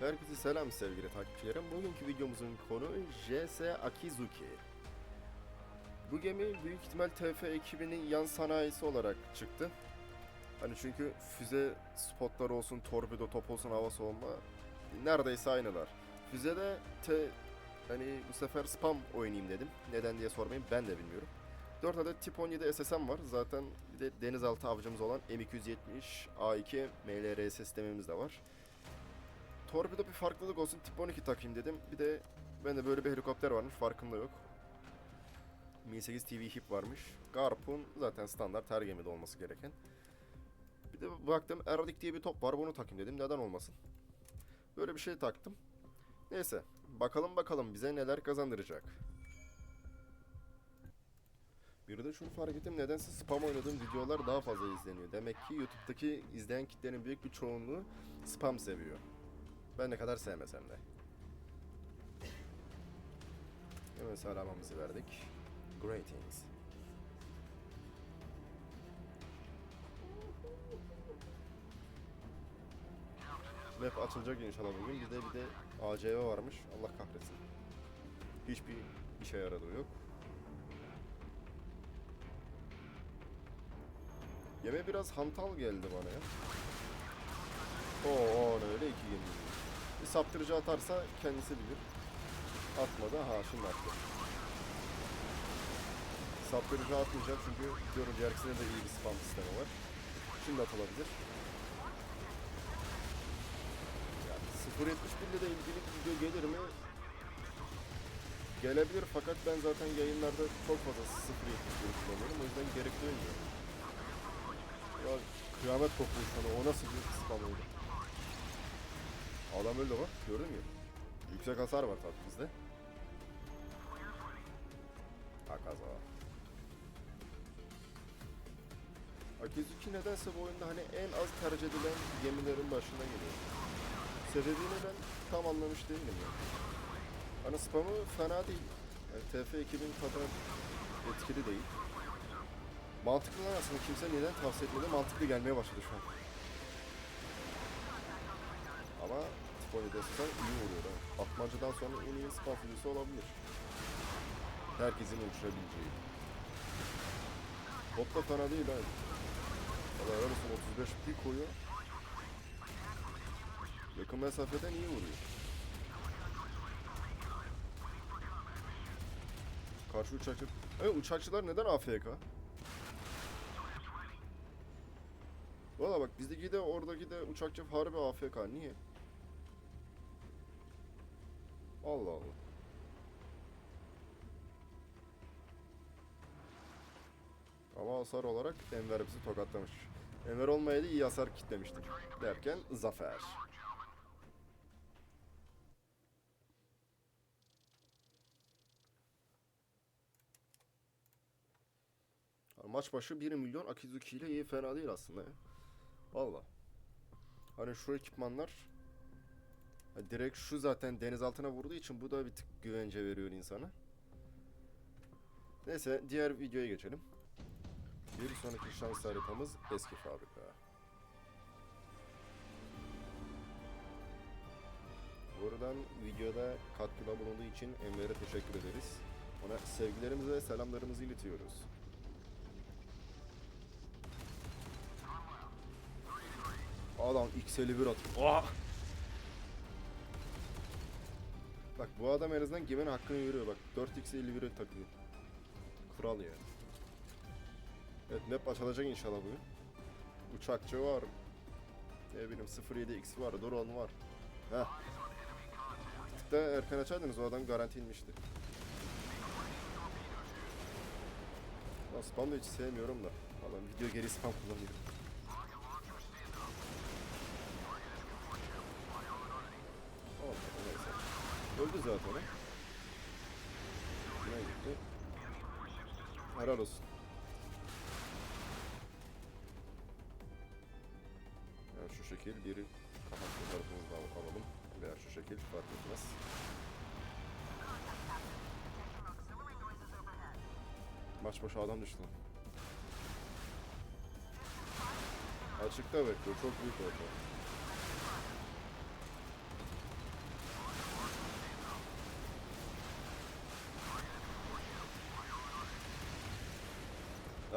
Herkese selam sevgili takipçilerim. Bugünkü videomuzun konu JS Akizuki. Bu gemi büyük ihtimal TF ekibinin yan sanayisi olarak çıktı. Hani çünkü füze spotları olsun, torpido top olsun, hava savunma neredeyse aynılar. Füzede T hani bu sefer spam oynayayım dedim. Neden diye sormayın ben de bilmiyorum. 4 adet tip 17 SSM var. Zaten bir de denizaltı avcımız olan M270 A2 MLRS sistemimiz de var. Torpido bir farklılık olsun tip 12 takayım dedim. Bir de bende böyle bir helikopter varmış farkında yok. Mi-8 TV hip varmış. Garpun zaten standart her gemide olması gereken. Bir de baktım Eradik diye bir top var bunu takayım dedim neden olmasın. Böyle bir şey taktım. Neyse bakalım bakalım bize neler kazandıracak. Bir de şunu fark ettim nedense spam oynadığım videolar daha fazla izleniyor. Demek ki YouTube'daki izleyen kitlerin büyük bir çoğunluğu spam seviyor. Ben ne kadar sevmesem de. Hemen selamımızı verdik. Greetings. Map açılacak inşallah bugün. Bir de bir de ACV varmış. Allah kahretsin. Hiçbir işe yaradığı yok. Yeme biraz hantal geldi bana ya. Oo öyle iki gemi. Bir saptırıcı atarsa kendisi bilir. Atmadı. Ha şimdi attı. Saptırıcı atmayacak çünkü diyorum diğer de iyi bir spam sistemi var. Şimdi atılabilir. Yani 0.71 ile de ilgili video gelir mi? Gelebilir fakat ben zaten yayınlarda çok fazla 0.71 kullanıyorum. O yüzden gerek duymuyor. Ya kıyamet kopuyor sana. O nasıl bir spam oldu? Adam öldü bak. Gördün mü? Yüksek hasar var bizde. Akaza. Akizuki nedense bu oyunda hani en az tercih edilen gemilerin başına geliyor. Sebebini ben tam anlamış değilim ya. Hani spamı fena değil. Yani TF 2000 kadar etkili değil. Mantıklı lan aslında kimse neden tavsiye etmedi mantıklı gelmeye başladı şu an. Ama Tiponi desen iyi oluyor ha. Atmacıdan sonra en iyi spam füzesi olabilir. Herkesin uçurabileceği. Top da fena değil ha. Helal olsun 35 pik koyuyor. Yakın mesafeden iyi vuruyor. Karşı uçakçı... Evet uçakçılar neden AFK? Valla bak bizdeki de oradaki de uçakçı harbi AFK. Niye? Allah Allah. Ama hasar olarak Enver bizi tokatlamış. Enver olmayaydı iyi hasar kitlemiştik. Derken zafer. Maç başı 1 milyon Akizuki ile iyi fena değil aslında. Valla. Hani şu ekipmanlar direkt şu zaten denizaltına vurduğu için bu da bir tık güvence veriyor insana. Neyse diğer videoya geçelim. Bir sonraki şans haritamız eski fabrika. Buradan videoda katkıda bulunduğu için Enver'e teşekkür ederiz. Ona sevgilerimizi ve selamlarımızı iletiyoruz. Adam X51 atıyor. Oha! Bak bu adam en azından geminin hakkını veriyor bak. 4x51'e takıyor. Kral ya. Evet map açılacak inşallah bugün. Uçakçı var. Ne bileyim 07x var, drone var. Heh. Bir da erken açardınız o adam garanti inmişti. Ben spam da hiç sevmiyorum da. Adam video geri spam kullanıyor. O. Yine gitti. Helal olsun. Yani şu şekil bir kapatma tarafımızı da alalım. Veya şu şekil fark etmez. Maç başı adam düştü. Açıkta bekliyor. Çok büyük orta.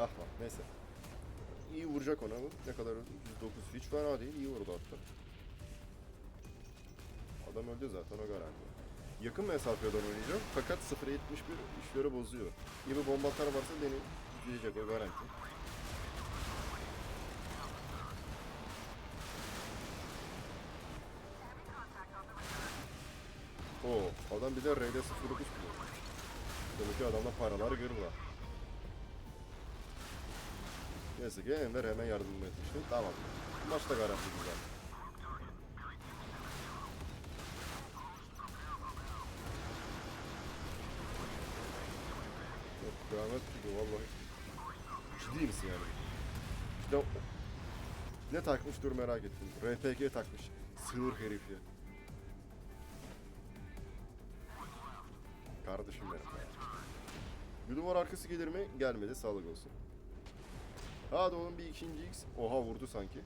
Ah lan neyse. İyi vuracak ona bu. Ne kadar 109 hiç fena değil. iyi vurdu hatta. Adam öldü zaten o garanti. Yakın mesafeden oynayacağım fakat 0.71 işleri bozuyor. İyi bir bomba atar varsa beni gidecek o garanti. Oo, adam bir de RD 09 kullanıyor. Demek ki adamda paralar gırla. Neyse ki Enver hemen yardım etmişti. Tamam. Maç da garanti güzel. Yok kıyamet gibi vallahi. Ciddi misin yani? O- ne takmış dur merak ettim. RPG takmış. Sığır herif ya. Kardeşim benim. Bir duvar arkası gelir mi? Gelmedi. Sağlık olsun. Hadi oğlum bir ikinci X. Oha vurdu sanki.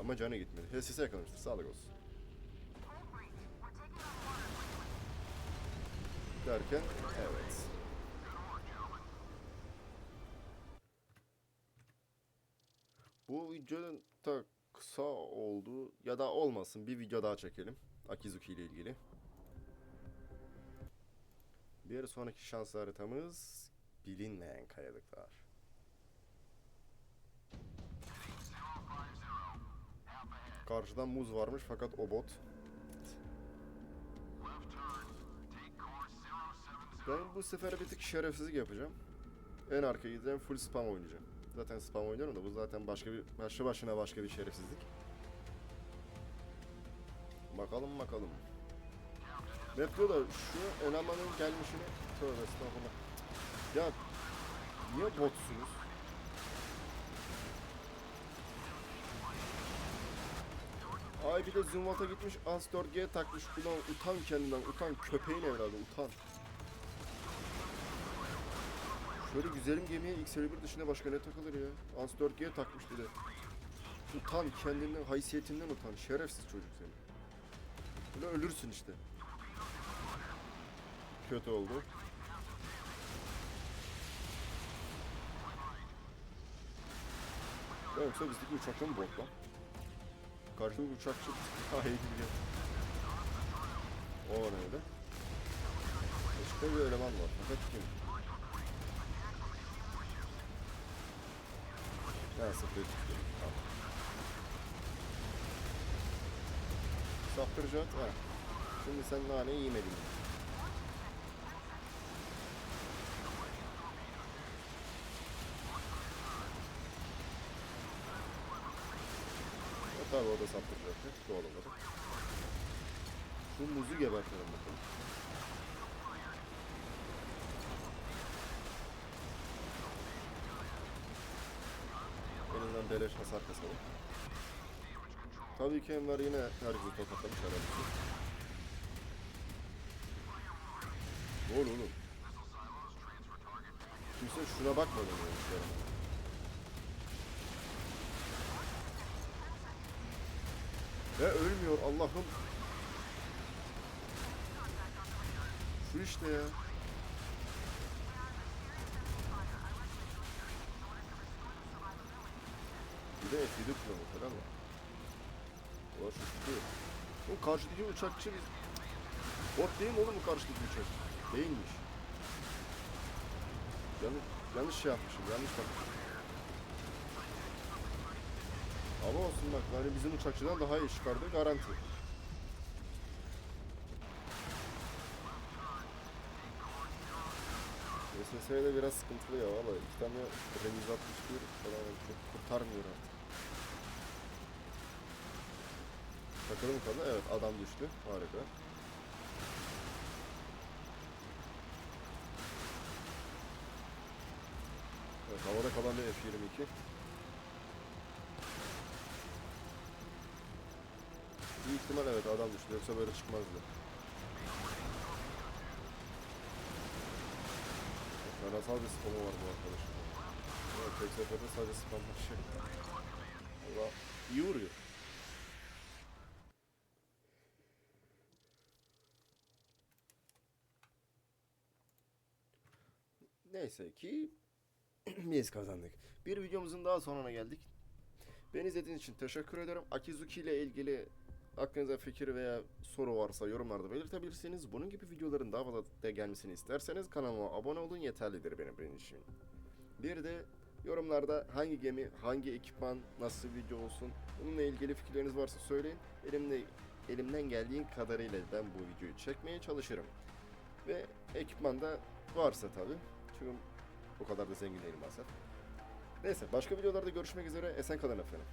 Ama canı gitmedi. HSS yakalamıştır. Sağlık olsun. Derken evet. Bu videonun da kısa oldu ya da olmasın bir video daha çekelim. Akizuki ile ilgili. Bir sonraki şans haritamız bilinmeyen kayalıklar. Karşıdan muz varmış fakat o bot. Ben bu sefer bir tık şerefsizlik yapacağım. En arkaya gideceğim full spam oynayacağım. Zaten spam oynuyorum da bu zaten başka bir başlı başına başka bir şerefsizlik. Bakalım bakalım. Map diyor da şu elemanın gelmişini tövbe estağfurullah. Ya niye botsunuz? Ay bir de Zumvat'a gitmiş As 4G takmış. Ulan utan kendinden utan köpeğin evladı utan. Şöyle güzelim gemiye X51 dışında başka ne takılır ya? Ans 4G takmış bir. Utan kendinden, haysiyetinden utan. Şerefsiz çocuk seni. Böyle ölürsün işte. Kötü oldu. Yoksa bizdeki uçakta mı bot? Karşıda bir uçakçı daha iyi gidiyor. O neydi? Başka bir eleman var. Fakat kim? Ha sıfır çıktı. Tamam. Saptırıcı at. Ha. Şimdi sen nane yemedin. E tabi o da saptırıcı atıyor. Doğal olarak. Şu muzu gebertelim bakalım. Elinden beleş hasar kasalım. Tabii ki Enver yine herkesi tokatlamış herhalde. Ne oluyor oğlum? Kimse şuna bakmadı mı? yani? Ve ölmüyor Allah'ım. Şu işte ya. Bir de F7 kullanıyor falan var. Ulan tutuyor. O karşıdaki uçakçı biz... Bot değil mi oğlum bu karşıdaki uçak? Değilmiş. Yanlış, yanlış şey yapmışım, yanlış bakmışım. Ama olsun bak, hani bizim uçakçıdan daha iyi çıkardı, garanti. SS'de biraz sıkıntılı ya valla. İki tane Remiz 61 falan çok kurtarmıyor artık. Bakalım kaldı. Evet adam düştü. Harika. Evet havada kalan bir F22. Büyük ihtimal evet adam düştü. Yoksa böyle çıkmazdı. Karasal bir spamı var bu arkadaşın. Evet, tek seferde sadece spamlar şey. Allah iyi vuruyor. Neyse ki Biz kazandık. Bir videomuzun daha sonuna geldik. Beni izlediğiniz için teşekkür ederim. Akizuki ile ilgili aklınıza fikir veya soru varsa yorumlarda belirtebilirsiniz. Bunun gibi videoların daha fazla da gelmesini isterseniz kanalıma abone olun yeterlidir benim için. Bir de yorumlarda hangi gemi, hangi ekipman, nasıl video olsun bununla ilgili fikirleriniz varsa söyleyin. Elimde elimden geldiğin kadarıyla ben bu videoyu çekmeye çalışırım. Ve ekipman da varsa tabii. Çünkü o kadar da zengin değilim maalesef. Neyse başka videolarda görüşmek üzere. Esen kalın efendim.